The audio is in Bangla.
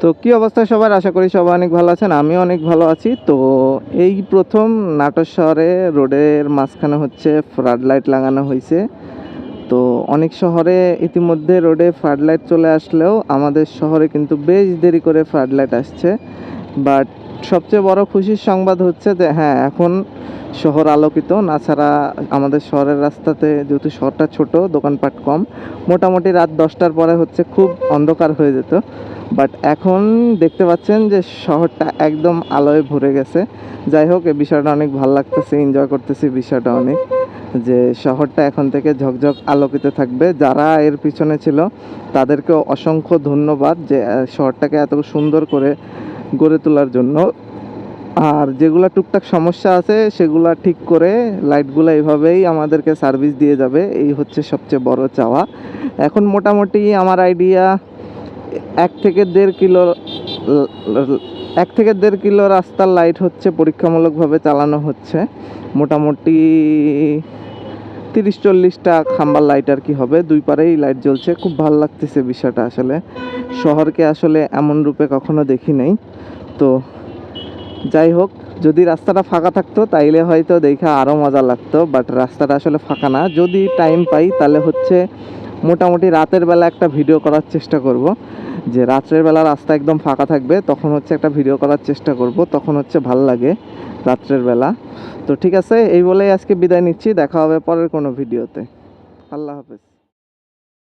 তো কি অবস্থা সবার? আশা করি সবাই অনেক ভালো আছেন আমি অনেক ভালো আছি। তো এই প্রথম নাটোর শহরে রোডের মাঝখানে হচ্ছে ফ্লাড লাইট লাগানো হয়েছে। তো অনেক শহরে ইতিমধ্যে রোডে ফ্লাড লাইট চলে আসলেও আমাদের শহরে কিন্তু বেশ দেরি করে ফ্লাড লাইট আসছে। বাট সবচেয়ে বড় খুশির সংবাদ হচ্ছে যে হ্যাঁ এখন শহর আলোকিত। না ছাড়া আমাদের শহরের রাস্তাতে যেহেতু শহরটা ছোট, দোকানপাট কম, মোটামুটি রাত দশটার পরে হচ্ছে খুব অন্ধকার হয়ে যেত। বাট এখন দেখতে পাচ্ছেন যে, শহরটা একদম আলোয় ভরে গেছে। যাই হোক এই বিষয়টা অনেক ভালো লাগতেছে এনজয় করতেছি বিষয়টা অনেক, যে শহরটা এখন থেকে ঝকঝক আলোকিত থাকবে। যারা এর পিছনে ছিল, তাদেরকেও অসংখ্য ধন্যবাদ যে শহরটাকে এত সুন্দর করে গড়ে তোলার জন্য। আর যেগুলো টুকটাক সমস্যা আছে, সেগুলা ঠিক করে লাইটগুলো এইভাবেই আমাদেরকে সার্ভিস দিয়ে যাবে। এই হচ্ছে সবচেয়ে বড় চাওয়া। এখন মোটামুটি আমার আইডিয়া এক থেকে দেড় কিলো, এক থেকে দেড় কিলো রাস্তার লাইট হচ্ছে, পরীক্ষামূলকভাবে চালানো হচ্ছে। মোটামুটি তিরিশ চল্লিশটা খাম্বার লাইট আর কি হবে। দুই পারেই লাইট জ্বলছে। খুব ভালো লাগতেছে বিষয়টা আসলে। শহরকে আসলে এমন রূপে কখনো দেখি নাই। তো যাই হোক, যদি রাস্তাটা ফাঁকা থাকতো, তাইলে হয়তো দেখা আরও মজা লাগতো বাট রাস্তাটা আসলে ফাঁকা না। যদি টাইম পাই, তাহলে হচ্ছে মোটামুটি রাতের বেলা একটা ভিডিও করার চেষ্টা করব। যে রাত্রের বেলা রাস্তা একদম ফাঁকা থাকবে, তখন হচ্ছে একটা ভিডিও করার চেষ্টা করব, তখন হচ্ছে ভালো লাগে রাত্রের বেলা। তো ঠিক আছে, এই বলেই আজকে বিদায় নিচ্ছি, দেখা হবে পরের কোনো ভিডিওতে আল্লাহ হাফেজ।